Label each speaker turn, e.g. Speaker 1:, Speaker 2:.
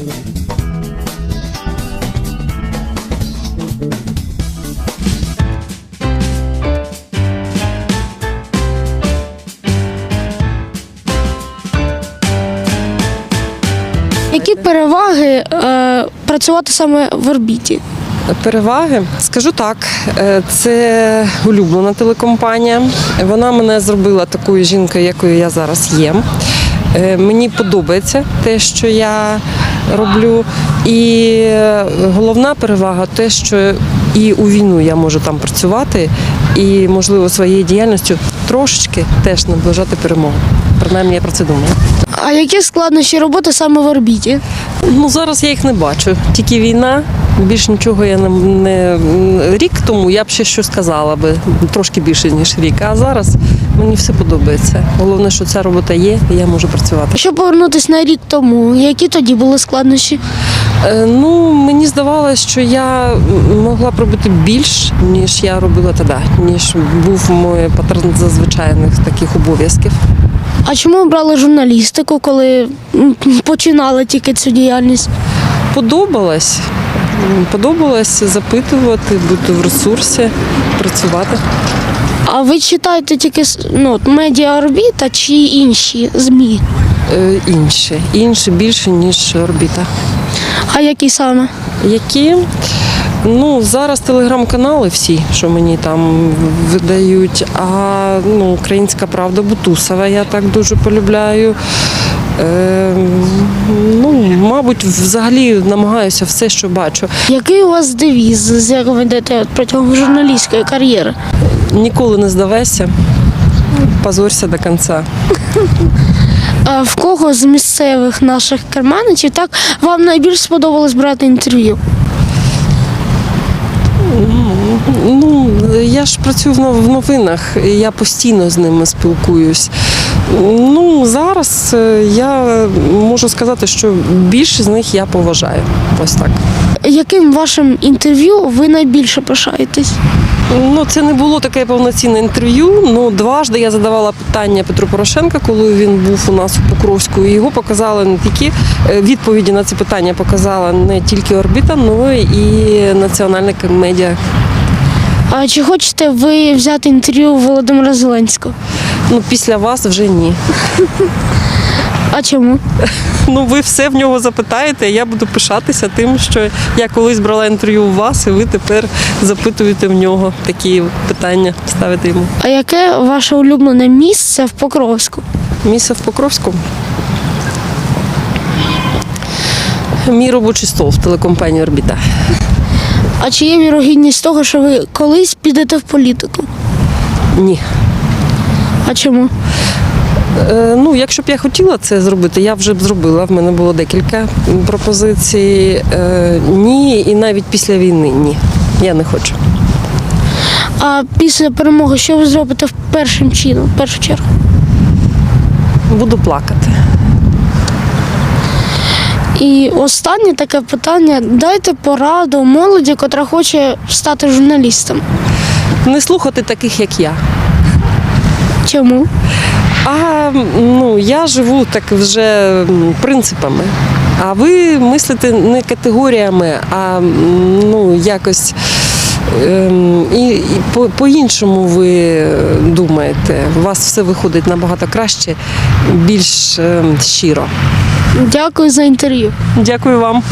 Speaker 1: Які переваги е, працювати саме в орбіті?
Speaker 2: Переваги, скажу так, е, це улюблена телекомпанія. Вона мене зробила такою жінкою, якою я зараз є. Е, Мені подобається те, що я роблю. І головна перевага те, що і у війну я можу там працювати, і можливо своєю діяльністю трошечки теж наближати перемогу. Принаймні я про це думаю.
Speaker 1: А які складнощі роботи саме в орбіті?
Speaker 2: Ну зараз я їх не бачу. Тільки війна. Більш нічого я не, не рік тому я б ще що сказала би трошки більше ніж рік. А зараз мені все подобається. Головне, що ця робота є, і я можу працювати.
Speaker 1: Якщо повернутися на рік тому, які тоді були складнощі?
Speaker 2: Е, ну мені здавалося, що я могла б робити більш ніж я робила тоді, ніж був мій патерн зазвичайних таких обов'язків.
Speaker 1: А чому обрали журналістику, коли м, починали тільки цю діяльність?
Speaker 2: Подобалось. Подобалось запитувати, бути в ресурсі, працювати.
Speaker 1: А ви читаєте тільки ну, медіа орбіта чи інші ЗМІ?
Speaker 2: Е, Інші, інші більше, ніж орбіта.
Speaker 1: А які саме?
Speaker 2: Які ну зараз телеграм-канали всі, що мені там видають. А ну, Українська правда Бутусова я так дуже полюбляю. Е, ну, мабуть, взагалі намагаюся все, що бачу.
Speaker 1: Який у вас девіз, з яким ви йдете протягом журналістської кар'єри?
Speaker 2: Ніколи не здавайся, позорся до кінця.
Speaker 1: А в кого з місцевих наших керманичів так вам найбільш сподобалось брати інтерв'ю?
Speaker 2: Ну, я ж працюю в нов- в новинах, і я постійно з ними спілкуюсь. Ну, зараз е, я можу сказати, що більше з них я поважаю. Ось так.
Speaker 1: Яким вашим інтерв'ю ви найбільше пишаєтесь?
Speaker 2: Ну, це не було таке повноцінне інтерв'ю. Ну, дважди я задавала питання Петру Порошенка, коли він був у нас у Покровську. І його показали не тільки е, відповіді на ці питання показала не тільки орбіта, але і національне медіа.
Speaker 1: А чи хочете ви взяти інтерв'ю у Володимира Зеленського?
Speaker 2: Ну, після вас вже ні.
Speaker 1: А чому?
Speaker 2: Ну, ви все в нього запитаєте, а я буду пишатися тим, що я колись брала інтерв'ю у вас, і ви тепер запитуєте в нього такі питання, ставите йому.
Speaker 1: А яке ваше улюблене місце в Покровську?
Speaker 2: Місце в Покровську. Мій робочий стол в телекомпанії Орбіта.
Speaker 1: А чи є вірогідність того, що ви колись підете в політику?
Speaker 2: Ні.
Speaker 1: А чому?
Speaker 2: Е, ну, якщо б я хотіла це зробити, я вже б зробила. В мене було декілька пропозицій. Е, ні, і навіть після війни ні. Я не хочу.
Speaker 1: А після перемоги що ви зробите в першим чином, в першу чергу?
Speaker 2: Буду плакати.
Speaker 1: І останнє таке питання: дайте пораду молоді, котра хоче стати журналістом.
Speaker 2: Не слухати таких, як я.
Speaker 1: Чому?
Speaker 2: А ну я живу так вже принципами. А ви мислите не категоріями, а ну якось ем, і, і по- по-іншому ви думаєте. У вас все виходить набагато краще, більш ем, щиро.
Speaker 1: Дякую за інтерв'ю.
Speaker 2: Дякую вам.